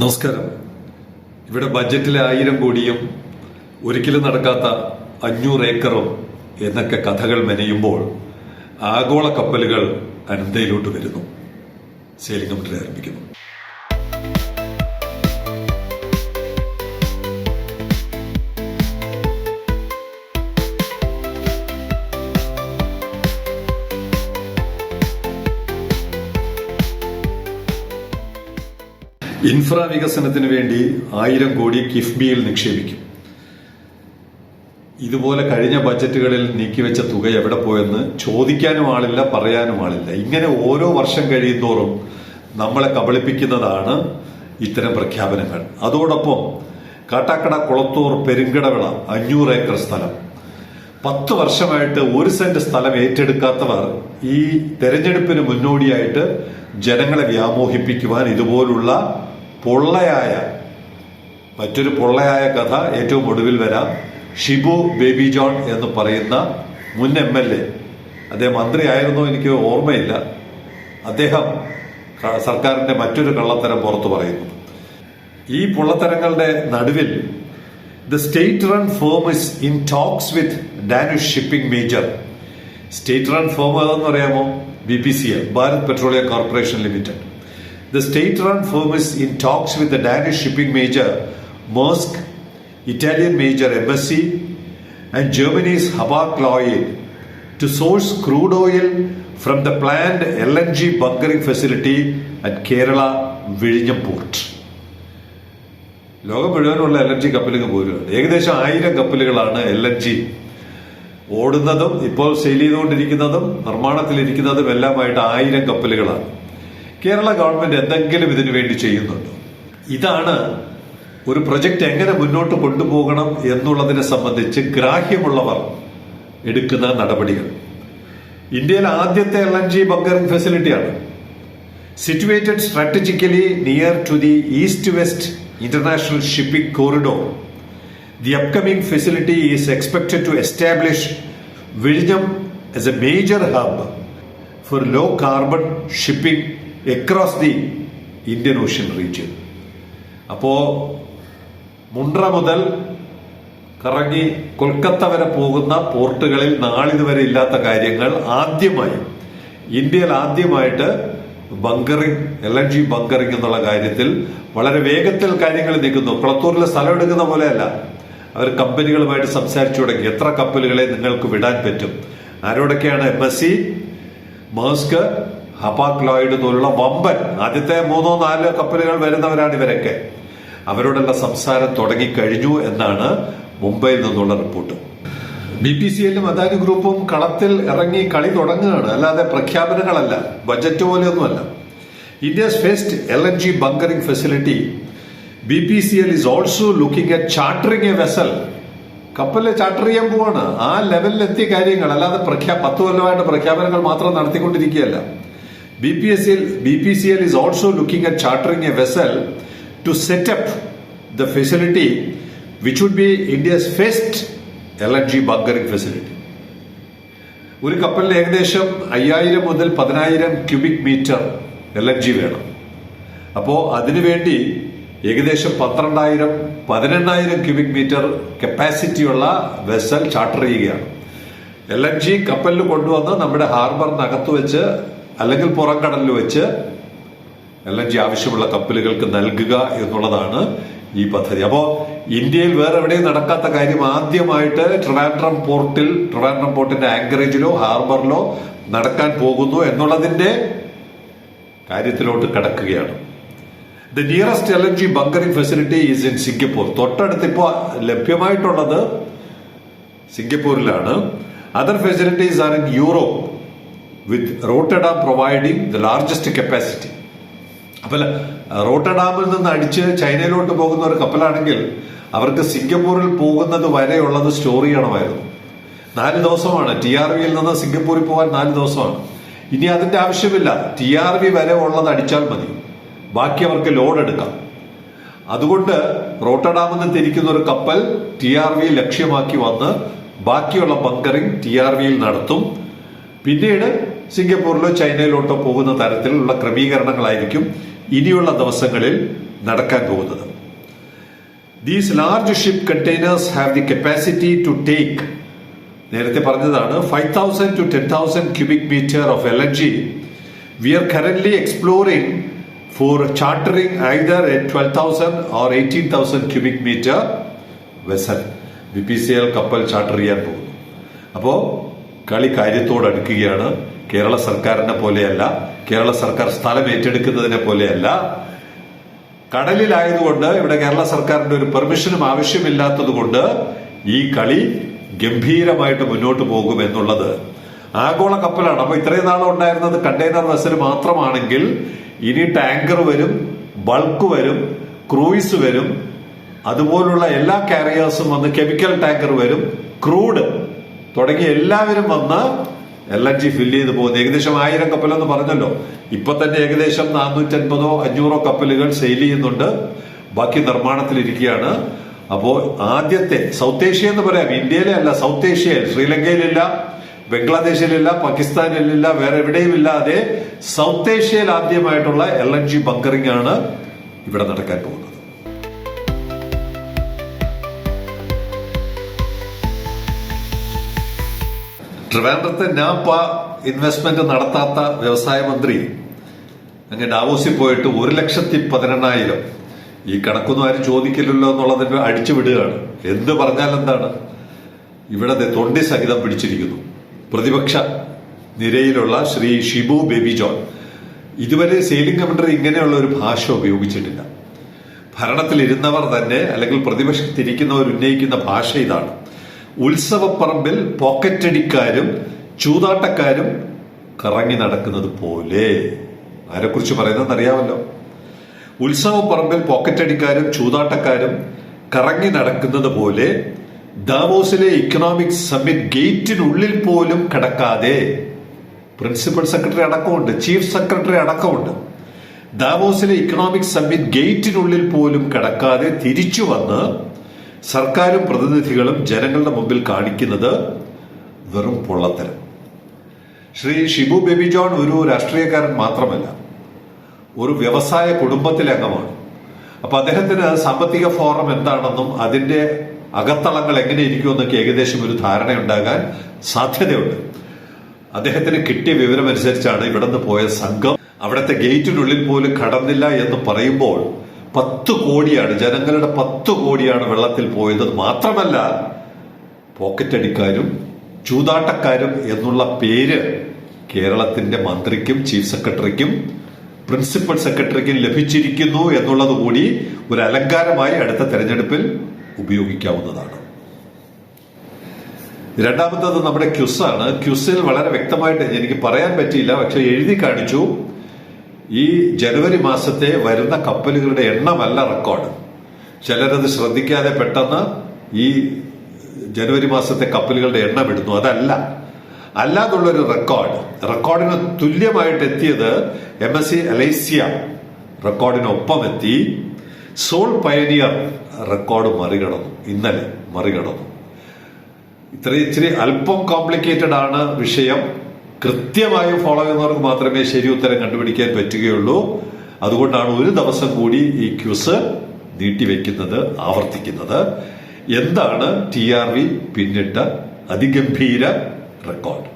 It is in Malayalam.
നമസ്കാരം. ഇവിടെ ബജറ്റിലെ ആയിരം കോടിയും ഒരിക്കലും നടക്കാത്ത അഞ്ഞൂറ് ഏക്കറും എന്നൊക്കെ കഥകൾ മെനയുമ്പോൾ ആഗോള കപ്പലുകൾ അനന്തയിലോട്ട് വരുന്നു. സെയിലിംഗ് കമ്പനി ആരംഭിക്കുന്നു. ഇൻഫ്രാ വികസനത്തിന് വേണ്ടി ആയിരം കോടി കിഫ്ബിയിൽ നിക്ഷേപിക്കും. ഇതുപോലെ കഴിഞ്ഞ ബജറ്റുകളിൽ നീക്കിവെച്ച തുക എവിടെ പോയെന്ന് ചോദിക്കാനും ആളില്ല പറയാനും ആളില്ല. ഇങ്ങനെ ഓരോ വർഷം കഴിയുന്തോറും നമ്മളെ കബളിപ്പിക്കുന്നതാണ് ഇത്തരം പ്രഖ്യാപനങ്ങൾ. അതോടൊപ്പം കാട്ടാക്കട കുളത്തൂർ പെരുങ്കടവിള അഞ്ഞൂറ് ഏക്കർ സ്ഥലം. പത്ത് വർഷമായിട്ട് ഒരു സെന്റ് സ്ഥലം ഏറ്റെടുക്കാത്തവർ ഈ തെരഞ്ഞെടുപ്പിന് മുന്നോടിയായിട്ട് ജനങ്ങളെ വ്യാമോഹിപ്പിക്കുവാൻ ഇതുപോലുള്ള പൊള്ളയായ മറ്റൊരു പൊള്ളയായ കഥ ഏറ്റവും ഒടുവിൽ വരാം. ഷിബു ബേബി ജോൺ എന്ന് പറയുന്ന മുൻ എം എൽ എ. അദ്ദേഹം മന്ത്രിയായിരുന്നോ എനിക്ക് ഓർമ്മയില്ല. അദ്ദേഹം സർക്കാരിന്റെ മറ്റൊരു കള്ളത്തരം പുറത്തു പറയുന്നു. ഈ പൊള്ളത്തരങ്ങളുടെ നടുവിൽ the state run firm is in talks with Danish shipping major. State run firm ഏതെന്ന് പറയാമോ B P C L Bharat petroleum corporation limited. The state run firm is in talks with the Danish shipping major Maersk, Italian major Embassy, and Germany's Hapag-Lloyd to source crude oil from the planned LNG bunkering facility at Kerala വിഴിഞ്ഞം port. ലോകം മുഴുവനുള്ള എൽ എൻ ജി കപ്പലുകൾ പോരുകയാണ് ഏകദേശം ആയിരം കപ്പലുകളാണ് എൽ എൻ ജി ഓടുന്നതും ഇപ്പോൾ സെയിൽ ചെയ്തുകൊണ്ടിരിക്കുന്നതും നിർമ്മാണത്തിലിരിക്കുന്നതും എല്ലാമായിട്ട് ആയിരം കപ്പലുകളാണ് കേരള ഗവൺമെന്റ് എന്തെങ്കിലും ഇതിനു വേണ്ടി ചെയ്യുന്നുണ്ടോ? ഇതാണ് ഒരു പ്രൊജക്ട് എങ്ങനെ മുന്നോട്ട് കൊണ്ടുപോകണം എന്നുള്ളതിനെ സംബന്ധിച്ച് ഗ്രാഹ്യമുള്ളവർ എടുക്കുന്ന നടപടികൾ. ഇന്ത്യയിൽ ആദ്യത്തെ L N G bunkering ഫെസിലിറ്റിയാണ്. Situated strategically near to the east west international shipping corridor the upcoming facility is expected to establish വിഴിഞ്ഞം as a major hub for low carbon shipping across the Indian ocean region അപ്പോ മുണ്ട്ര മുതൽ കറങ്ങി കൊൽക്കത്ത വരെ പോകുന്ന പോർട്ടുകളിൽ നാളിതുവരെ ഇല്ലാത്ത കാര്യങ്ങൾ ആദ്യമായി ഇന്ത്യയിൽ ആദ്യമായിട്ട് bunkering L N G bunkering എന്നുള്ള കാര്യത്തിൽ വളരെ വേഗത്തിൽ കാര്യങ്ങൾ നീക്കുന്നു. കുളത്തൂരിലെ സ്ഥലം എടുക്കുന്ന പോലെയല്ല. അവർ കമ്പനികളുമായിട്ട് സംസാരിച്ചു തുടങ്ങി. എത്ര കപ്പലുകളെ നിങ്ങൾക്ക് വിടാൻ പറ്റും? ആരോടൊക്കെയാണ് M S C Maersk Hapag Lloyd പോലുള്ള വമ്പൻ ആദ്യത്തെ മൂന്നോ നാലോ കപ്പലുകൾ വരുന്നവരാണ് ഇവരൊക്കെ. അവരോടുള്ള സംസാരം തുടങ്ങിക്കഴിഞ്ഞു എന്നാണ് മുംബൈയിൽ നിന്നുള്ള റിപ്പോർട്ട്. ബി പി സി എല്ലും അദാനി ഗ്രൂപ്പും കളത്തിൽ ഇറങ്ങി കളി തുടങ്ങുകയാണ്. അല്ലാതെ പ്രഖ്യാപനങ്ങളല്ല budget പോലെയൊന്നുമല്ല. India's first L N G bunkering facility. B P C L is also looking at chartering a vessel കപ്പലിൽ ചാർട്ടർ ചെയ്യാൻ പോവാണ്. ആ ലെവലിലെത്തിയ കാര്യങ്ങൾ അല്ലാതെ പ്രഖ്യാ പത്ത് കൊല്ലമായിട്ട് പ്രഖ്യാപനങ്ങൾ മാത്രം നടത്തിക്കൊണ്ടിരിക്കുകയല്ല. B BPCL is also looking at chartering a vessel to set up the facility which would be India's first LNG bunkering facility ഒരു കപ്പലിൽ ഏകദേശം അയ്യായിരം മുതൽ പതിനായിരം cubic metre L N G വേണം. അപ്പോൾ അതിനുവേണ്ടി ഏകദേശം പന്ത്രണ്ടായിരം പതിനെണ്ണായിരം ക്യൂബിക് മീറ്റർ കപ്പാസിറ്റിയുള്ള വെസൽ ചാർട്ടർ ചെയ്യുകയാണ്. എൽ എൻ ജി കപ്പലിൽ കൊണ്ടുവന്ന് നമ്മുടെ ഹാർബറിനകത്ത് വെച്ച് അല്ലെങ്കിൽ പുറം കടലിൽ വെച്ച് എൽ എൻ ജി ആവശ്യമുള്ള കപ്പലുകൾക്ക് നൽകുക എന്നുള്ളതാണ് ഈ പദ്ധതി. അപ്പോൾ ഇന്ത്യയിൽ വേറെ എവിടെയും നടക്കാത്ത കാര്യം ആദ്യമായിട്ട് ട്രിവാൻഡ്രം പോർട്ടിൽ ട്രിവാൻഡ്രം പോർട്ടിന്റെ ആങ്കറേജിലോ ഹാർബറിലോ നടക്കാൻ പോകുന്നു എന്നുള്ളതിന്റെ കാര്യത്തിലോട്ട് കടക്കുകയാണ്. The nearest L N G bunkering facility is in Singapore തൊട്ടടുത്ത് ഇപ്പോൾ ലഭ്യമായിട്ടുള്ളത് സിംഗപ്പൂരിലാണ്. Other facilities are in Europe with Rotterdam providing the largest capacity അപ്പൊ റോട്ടഡാമിൽ നിന്ന് അടിച്ച് ചൈനയിലോട്ട് പോകുന്ന ഒരു കപ്പലാണെങ്കിൽ അവർക്ക് സിംഗപ്പൂരിൽ പോകുന്നത് വരെയുള്ളത് സ്റ്റോർ ചെയ്യണമായിരുന്നു. നാല് ദിവസമാണ്. ടി ആർ വിയിൽ നിന്ന് സിംഗപ്പൂരിൽ പോകാൻ നാല് ദിവസമാണ്. ഇനി അതിന്റെ ആവശ്യമില്ല. ടി ആർ വി വരെ ഉള്ളത് അടിച്ചാൽ മതി. ബാക്കി അവർക്ക് ലോഡ് എടുക്കാം. അതുകൊണ്ട് റോട്ടഡാമിൽ നിന്ന് തിരിക്കുന്ന ഒരു കപ്പൽ ടി ആർ വി ലക്ഷ്യമാക്കി വന്ന് ബാക്കിയുള്ള ബങ്കറിംഗ് ടി ആർ വിയിൽ നടത്തും. പിന്നീട് സിംഗപ്പൂരിലോ ചൈനയിലോട്ടോ പോകുന്ന തരത്തിലുള്ള ക്രമീകരണങ്ങളായിരിക്കും ഇനിയുള്ള ദിവസങ്ങളിൽ നടക്കാൻ പോകുന്നത്. These large ship containers have the capacity to take നേരത്തെ പറഞ്ഞതാണ് five thousand to ten thousand cubic metre of L N G we are current exploring for chartering either twelve thousand or eighteen thousand cubic metre vessel B P C L കപ്പൽ ചാർട്ടർ ചെയ്യാൻ പോകുന്നു. അപ്പോ കളി കാര്യത്തോടടുക്കുകയാണ് കേരള സർക്കാരിനെ പോലെയല്ല കേരള സർക്കാർ സ്ഥലം ഏറ്റെടുക്കുന്നതിനെ പോലെയല്ല. കടലിലായതുകൊണ്ട് ഇവിടെ കേരള സർക്കാരിന്റെ ഒരു പെർമിഷനും ആവശ്യമില്ലാത്തതുകൊണ്ട് ഈ കളി ഗംഭീരമായിട്ട് മുന്നോട്ട് പോകും എന്നുള്ളത്. ആഗോള കപ്പലാണ്. അപ്പൊ ഇത്രയും നാളും ഉണ്ടായിരുന്നത് കണ്ടെയ്നർ വെസൽ മാത്രമാണെങ്കിൽ ഇനി ടാങ്കർ വരും ബൾക്ക് വരും ക്രൂയിസ് വരും അതുപോലുള്ള എല്ലാ കാരിയേഴ്സും വന്ന് കെമിക്കൽ ടാങ്കർ വരും ക്രൂഡ് തുടങ്ങി എല്ലാവരും വന്ന് എൽ എൻ ജി ഫില്ല് ചെയ്ത് പോകുന്നു. ഏകദേശം ആയിരം കപ്പലെന്ന് പറഞ്ഞല്ലോ. ഇപ്പൊ തന്നെ ഏകദേശം നാനൂറ്റൻപതോ അഞ്ഞൂറോ കപ്പലുകൾ സെയിൽ ചെയ്യുന്നുണ്ട്. ബാക്കി നിർമ്മാണത്തിലിരിക്കുകയാണ് അപ്പോ ആദ്യത്തെ സൗത്ത് ഏഷ്യ എന്ന് പറയാം. ഇന്ത്യയിലെ അല്ല സൗത്ത് ഏഷ്യയിൽ ശ്രീലങ്കയിലില്ല ബംഗ്ലാദേശിലില്ല പാകിസ്ഥാനിലില്ല വേറെ എവിടെയും ഇല്ലാതെ സൗത്ത് ഏഷ്യയിൽ ആദ്യമായിട്ടുള്ള എൽ എൻ ജി ബങ്കറിംഗ് ആണ് ഇവിടെ നടക്കാൻ പോകുന്നത്. ട്രിവാൻഡ്രത്തെ നാപ്പ ഇൻവെസ്റ്റ്മെന്റ് നടത്താത്ത വ്യവസായ മന്ത്രി അങ്ങ് ഡാവോസിൽ പോയിട്ട് ഒരു ലക്ഷത്തി പതിനെണ്ണായിരം. ഈ കണക്കൊന്നും ആരും ചോദിക്കില്ലല്ലോ എന്നുള്ളതിന് അടിച്ചു വിടുകയാണ്. എന്ത് പറഞ്ഞാൽ എന്താണ്? ഇവിടെ തൊണ്ടി സഹിതം പിടിച്ചിരിക്കുന്നു. പ്രതിപക്ഷ നിരയിലുള്ള ശ്രീ ഷിബു ബേബി ജോൺ. ഇതുവരെ സെയിലിംഗ് കമന്ററി ഇങ്ങനെയുള്ള ഒരു ഭാഷ ഉപയോഗിച്ചിട്ടില്ല. ഭരണത്തിലിരുന്നവർ തന്നെ അല്ലെങ്കിൽ പ്രതിപക്ഷത്തിരിക്കുന്നവർ ഉന്നയിക്കുന്ന ഭാഷ ഇതാണ്. ഉത്സവപ്പറമ്പിൽ പോക്കറ്റടിക്കാരും ചൂതാട്ടക്കാരും കറങ്ങി നടക്കുന്നത് പോലെ. ആരെക്കുറിച്ച് പറയുന്നത് അറിയാമല്ലോ ഉത്സവപ്പറമ്പിൽ പോക്കറ്റടിക്കാരും ചൂതാട്ടക്കാരും കറങ്ങി നടക്കുന്നത് പോലെ ദാവോസിലെ ഇക്കണോമിക് സമ്മിറ്റ് ഗേറ്റിനുള്ളിൽ പോലും കടക്കാതെ പ്രിൻസിപ്പൽ സെക്രട്ടറി അടക്കമുണ്ട് ചീഫ് സെക്രട്ടറി അടക്കമുണ്ട്. ദാവോസിലെ ഇക്കണോമിക് സമ്മിറ്റ് ഗേറ്റിനുള്ളിൽ പോലും കടക്കാതെ തിരിച്ചു വന്ന് സർക്കാരും പ്രതിനിധികളും ജനങ്ങളുടെ മുമ്പിൽ കാണിക്കുന്നത് വെറും പൊള്ളത്തരം. ശ്രീ ഷിബു ബേബി ജോൺ ഒരു രാഷ്ട്രീയക്കാരൻ മാത്രമല്ല ഒരു വ്യവസായ കുടുംബത്തിലെ അംഗമാണ്. അപ്പൊ അദ്ദേഹത്തിന് സാമ്പത്തിക ഫോറം എന്താണെന്നും അതിന്റെ അകത്തളങ്ങൾ എങ്ങനെ ഇരിക്കുമെന്നൊക്കെ ഏകദേശം ഒരു ധാരണ ഉണ്ടാകാൻ സാധ്യതയുണ്ട്. അദ്ദേഹത്തിന് കിട്ടിയ വിവരമനുസരിച്ചാണ് ഇവിടെ നിന്ന് പോയ സംഘം അവിടുത്തെ ഗേറ്റിനുള്ളിൽ പോലും കടന്നില്ല എന്ന് പറയുമ്പോൾ പത്ത് കോടിയാണ് ജനങ്ങളുടെ പത്ത് കോടിയാണ് വെള്ളത്തിൽ പോയത്. മാത്രമല്ല പോക്കറ്റടിക്കാരും ചൂതാട്ടക്കാരും എന്നുള്ള പേര് കേരളത്തിന്റെ മന്ത്രിക്കും ചീഫ് സെക്രട്ടറിക്കും പ്രിൻസിപ്പൽ സെക്രട്ടറിക്കും ലഭിച്ചിരിക്കുന്നു എന്നുള്ളത് കൂടി ഒരു അലങ്കാരമായി അടുത്ത തെരഞ്ഞെടുപ്പിൽ ഉപയോഗിക്കാവുന്നതാണ്. രണ്ടാമത്തത് നമ്മുടെ ക്യുസാണ്. ക്യുസിൽ വളരെ വ്യക്തമായിട്ട് എനിക്ക് പറയാൻ പറ്റിയില്ല പക്ഷെ എഴുതി കാണിച്ചു. ഈ ജനുവരി മാസത്തെ വരുന്ന കപ്പലുകളുടെ എണ്ണമല്ല റെക്കോർഡ്. ചിലരത് ശ്രദ്ധിക്കാതെ പെട്ടെന്ന് ഈ ജനുവരി മാസത്തെ കപ്പലുകളുടെ എണ്ണം ഇടുന്നു. അതല്ല. അല്ലാതുള്ളൊരു റെക്കോർഡ്. റെക്കോർഡിന് തുല്യമായിട്ട് എത്തിയത് എം എസ് സി അലൈസിയ റെക്കോർഡിനൊപ്പം എത്തി സോൾ പയനിയർ റെക്കോർഡ് മറികടന്നു. ഇന്നലെ മറികടന്നു. ഇത്ര ഇച്ചിരി അല്പം കോംപ്ലിക്കേറ്റഡ് ആണ് വിഷയം. കൃത്യമായും ഫോളോ ചെയ്യുന്നവർക്ക് മാത്രമേ ശരി ഉത്തരം കണ്ടുപിടിക്കാൻ പറ്റുകയുള്ളൂ. അതുകൊണ്ടാണ് ഒരു ദിവസം കൂടി ഈ ക്യൂസ് നീട്ടിവെക്കുന്നത് ആവർത്തിക്കുന്നത്. എന്താണ് ടി ആർ വി പിന്നിട്ട അതിഗംഭീര റെക്കോർഡ്